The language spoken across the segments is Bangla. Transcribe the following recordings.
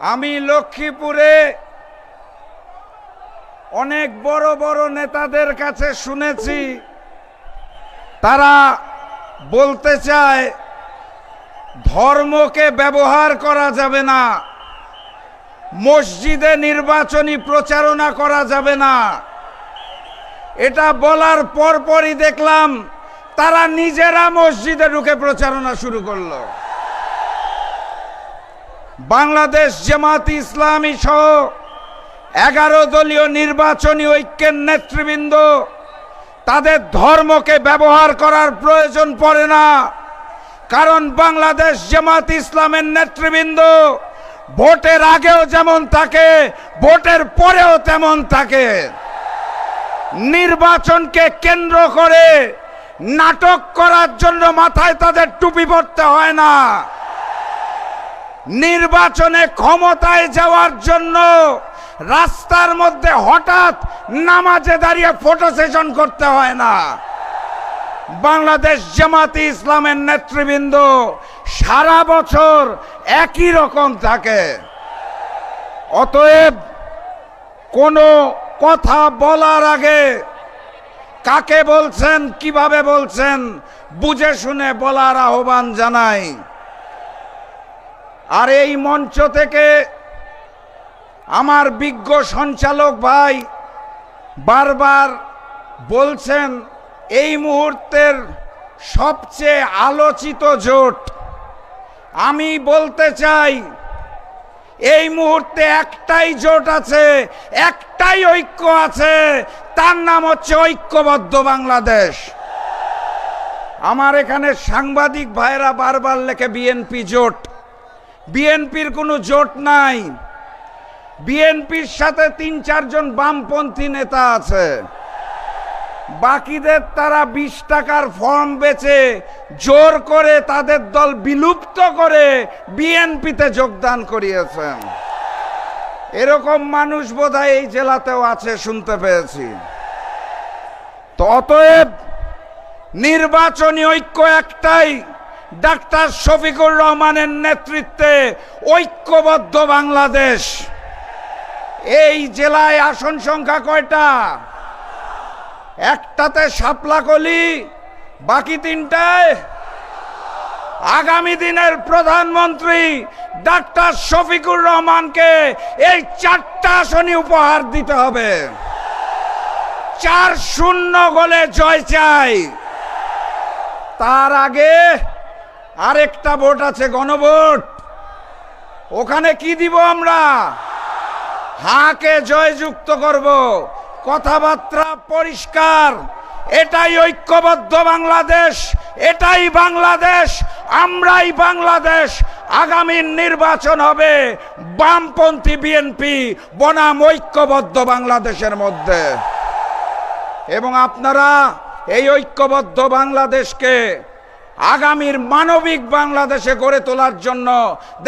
আমি লক্ষ্মীপুরে অনেক বড় বড় নেতাদের কাছে শুনেছি, তারা বলতে চায়, ধর্মকে ব্যবহার করা যাবে না, মসজিদে নির্বাচনী প্রচারণা করা যাবে না। এটা বলার পরপরই দেখলাম, তারা নিজেরা মসজিদে ঢুকে প্রচারণা শুরু করল। বাংলাদেশ জামাত ইসলামী সহ এগারো দলীয় নির্বাচনী ঐক্যের নেতৃবৃন্দ, তাদের ধর্মকে ব্যবহার করার প্রয়োজন পড়ে না। কারণ বাংলাদেশ জামাত ইসলামের নেতৃবৃন্দ ভোটের আগেও যেমন থাকে, ভোটের পরেও তেমন থাকে। নির্বাচনকে কেন্দ্র করে নাটক করার জন্য মাথায় তাদের টুপি পড়তে হয় না। নির্বাচনে ক্ষমতায় যাওয়ার জন্য রাস্তার মধ্যে হঠাৎ নামাজে দাঁড়িয়ে ফটো সেশন করতে হয় না। বাংলাদেশ জামাতি ইসলামের নেতৃবৃন্দ সারা বছর একই রকম থাকে। অতএব কোনো কথা বলার আগে কাকে বলছেন, কীভাবে বলছেন, বুঝে শুনে বলার আহ্বান জানাই। আর এই মঞ্চ থেকে আমার বিজ্ঞ সঞ্চালক ভাই বারবার বলছেন, এই মুহূর্তের সবচেয়ে আলোচিত জোট। আমি বলতে চাই, এই মুহূর্তে একটাই জোট আছে, একটাই ঐক্য আছে, তার নাম হচ্ছে ঐক্যবদ্ধ বাংলাদেশ। আমার এখানে সাংবাদিক ভাইরা বারবার লেখে, বিএনপি জোট। বিএনপির কোনো জোট নাই। বিএনপির সাথে তিন চারজন বামপন্থী নেতা আছে। বাকিদের তারা বিশ টাকার ফর্ম বেচে জোর করে তাদের দল বিলুপ্ত করে বিএনপিতে যোগদান করিয়েছেন। এরকম মানুষ বোধহয় এই জেলাতেও আছে, শুনতে পেয়েছি। তো অতএব নির্বাচনী ঐক্য একটাই ডাক্তার শফিকুর রহমানের নেতৃত্বে ঐক্যবদ্ধ বাংলাদেশ। এই জেলায় আসন সংখ্যা কয়টা? একটাতে সাপলাকলি বাকি তিনটায় আগামী দিনের প্রধানমন্ত্রী ডাক্তার শফিকুর রহমানকে এই চারটা আসনই উপহার দিতে হবে। চার শূন্য গোলে জয় চাই। তার আগে আরেকটা ভোট আছে, গণভোট। ওখানে কি দিব আমরা? হাকে জয়যুক্ত করব। কথাবার্তা পরিষ্কার। এটাই ঐক্যবদ্ধ বাংলাদেশ, এটাই বাংলাদেশ, আমরাই বাংলাদেশ। আগামী নির্বাচন হবে বামপন্থী বিএনপি, বনাম ঐক্যবদ্ধ বাংলাদেশের মধ্যে। এবং আপনারা এই ঐক্যবদ্ধ বাংলাদেশকে আগামীর মানবিক বাংলাদেশে গড়ে তোলার জন্য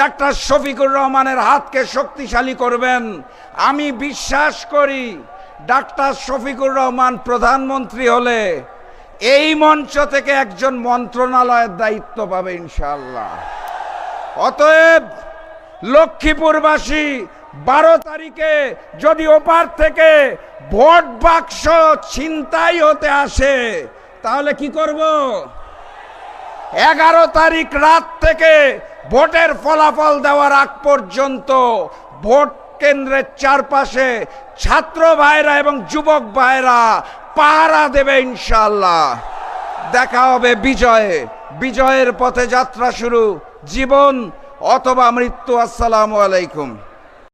ডাক্তার শফিকুর রহমানের হাতকে শক্তিশালী করবেন। আমি বিশ্বাস করি ডাক্তার শফিকুর রহমান প্রধানমন্ত্রী হলে এই মঞ্চ থেকে একজন মন্ত্রণালয়ের দায়িত্ব পাবে ইনশাল্লাহ অতএব লক্ষ্মীপুরবাসী, বারো তারিখে যদি ওপার থেকে ভোট বাক্স ছিনতাই হতে আসে, তাহলে কি করব? এগারো তারিখ রাত থেকে ভোটের ফলাফল দেওয়ার আগ পর্যন্ত ভোট কেন্দ্রের চারপাশে ছাত্র ভাইরা এবং যুবক ভাইরা পাহারা দেবে ইনশাল্লাহ দেখা হবে বিজয়ে। বিজয়ের পথে যাত্রা শুরু। জীবন অথবা মৃত্যু, আসসালামু আলাইকুম।